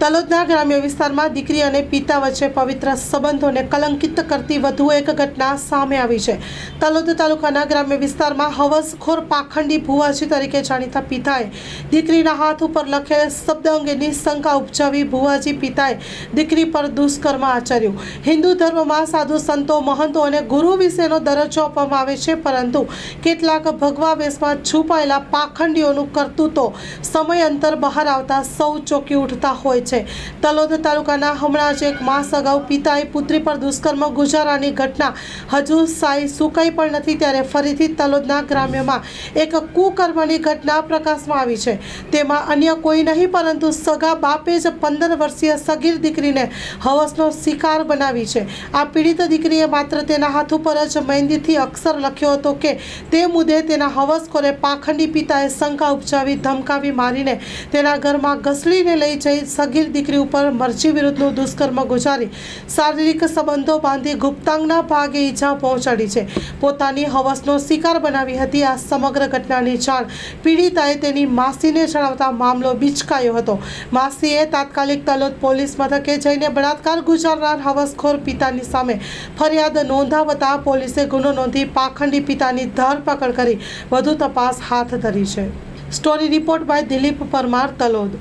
તલોદના ગ્રામ્ય વિસ્તારમાં દીકરી અને પિતા વચ્ચે પવિત્ર સંબંધોને કલંકિત કરતી વધુ એક ઘટના સામે આવી છે. તલોદ તાલુકાના ગ્રામ્ય વિસ્તારમાં હવસખોર પાખંડી ભુવાજી તરીકે જાણીતા પિતાએ દીકરીના હાથ ઉપર લખેલ શબ્દ અંગેની શંકા ઉપજાવી ભુવાજી પિતાએ દીકરી પર દુષ્કર્મ આચર્યું. હિન્દુ ધર્મમાં સાધુ સંતો, મહંતો અને ગુરુ વિશેનો દરજ્જો આપવામાં આવે છે, પરંતુ કેટલાક ભગવા વેશમાં છુપાયેલા પાખંડીઓનું કરતૂતો સમય અંતર બહાર આવતા સૌ ચોકી ઉઠતા હોય છે. તલોદ તાલુકાના હમણાં જ એક માસ અગાઉ પિતાએ પુત્રી પર દુષ્કર્મ ગુજારાની ઘટના હજુ સાઈ સુકાઈ પણ નથી ત્યારે ફરીથી તલોદના ગ્રામ્યમાં એક કુકર્મની ઘટના પ્રકાશમાં આવી છે. તેમાં અન્ય કોઈ નહીં, પરંતુ સગા બાપે જ પંદર વર્ષીય સગીર દીકરીને હવસનો શિકાર બનાવી છે. આ પીડિત દીકરીએ માત્ર તેના હાથ ઉપર જ મહેંદીથી અક્ષર લખ્યો હતો કે તે મુદ્દે તેના હવસખોરે પાખંડી પિતાએ શંકા ઉપજાવી, ધમકાવી મારીને તેના ઘરમાં ઘસડીને લઈ જઈ સગીર દીકરી ઉપર મરજી વિરુદ્ધનું દુષ્કર્મ ગુજારી શારીરિક સંબંધો બાંધી ગુપ્તાંગના ભાગે ઈજા પહોંચાડી છે. પોતાની હવસનો શિકાર બનાવી હતી આ સમગ્ર ઘટનાની જાણ. પીડિતાએ તેની માસીને જણાવતા મામલો બિચકાયો હતો. માસીએ તાત્કાલિક તલોદ પોલીસ મથકે જઈને બળાત્કાર ગુજારનાર હવસખોર પિતાની સામે ફરિયાદ નોંધાવતા પોલીસે ગુનો નોંધી પાખંડી પિતાની ધરપકડ કરી. વધુ તપાસ હાથ ધરી છે. Story report by Dilip Parmar, Talod.